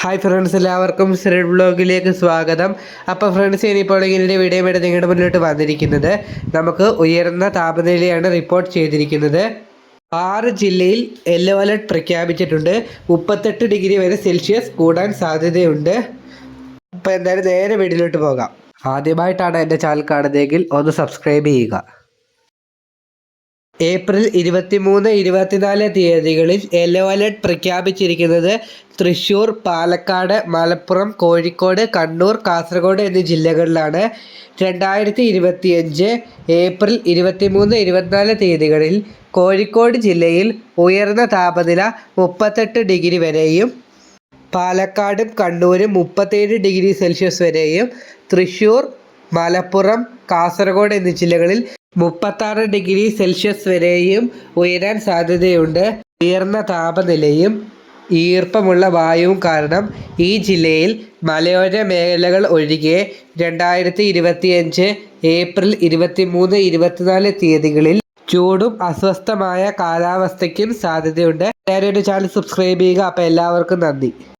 Hi friends എല്ലാവർക്കും സിറിഡ് ബ്ലോഗിലേക്ക് സ്വാഗതം. അപ്പോൾ ഫ്രണ്ട്സ് ഇനിയിപ്പോൾ ഇങ്ങനെ വീഡിയോ ആയിട്ട് നിങ്ങളുടെ മുന്നിലോട്ട് വന്നിരിക്കുന്നത് നമുക്ക് ഉയർന്ന താപനിലയാണ് റിപ്പോർട്ട് ചെയ്തിരിക്കുന്നത്. ആറ് ജില്ലയിൽ യെല്ലോ അലർട്ട് പ്രഖ്യാപിച്ചിട്ടുണ്ട്. മുപ്പത്തെട്ട് ഡിഗ്രി വരെ സെൽഷ്യസ് കൂടാൻ സാധ്യതയുണ്ട്. അപ്പോൾ എന്തായാലും നേരെ വീട്ടിലോട്ട് പോകാം. ആദ്യമായിട്ടാണ് എന്റെ ചാനൽ കാണുന്നതെങ്കിൽ ഒന്ന് സബ്സ്ക്രൈബ് ചെയ്യുക. ഏപ്രിൽ ഇരുപത്തിമൂന്ന് ഇരുപത്തിനാല് തീയതികളിൽ യെല്ലോ അലർട്ട് പ്രഖ്യാപിച്ചിരിക്കുന്നത് തൃശ്ശൂർ പാലക്കാട് മലപ്പുറം കോഴിക്കോട് കണ്ണൂർ കാസർഗോഡ് എന്നീ ജില്ലകളിലാണ്. രണ്ടായിരത്തി ഇരുപത്തിയഞ്ച് ഏപ്രിൽ ഇരുപത്തിമൂന്ന് ഇരുപത്തിനാല് തീയതികളിൽ കോഴിക്കോട് ജില്ലയിൽ ഉയർന്ന താപനില മുപ്പത്തെട്ട് ഡിഗ്രി വരെയും പാലക്കാടും കണ്ണൂരും മുപ്പത്തേഴ് ഡിഗ്രി സെൽഷ്യസ് വരെയും തൃശ്ശൂർ മലപ്പുറം കാസർഗോഡ് എന്നീ ജില്ലകളിൽ മുപ്പത്താറ് ഡിഗ്രി സെൽഷ്യസ് വരെയും ഉയരാൻ സാധ്യതയുണ്ട്. ഉയർന്ന താപനിലയും ഈർപ്പമുള്ള വായുവും കാരണം ഈ ജില്ലയിൽ മലയോര മേഖലകൾ ഒഴികെ രണ്ടായിരത്തി ഇരുപത്തിയഞ്ച് ഏപ്രിൽ ഇരുപത്തിമൂന്ന് ഇരുപത്തിനാല് തീയതികളിൽ ചൂടും അസ്വസ്ഥമായ കാലാവസ്ഥയ്ക്കും സാധ്യതയുണ്ട്. എല്ലാവരും ചാനൽ സബ്സ്ക്രൈബ് ചെയ്യുക. അപ്പോൾ എല്ലാവർക്കും നന്ദി.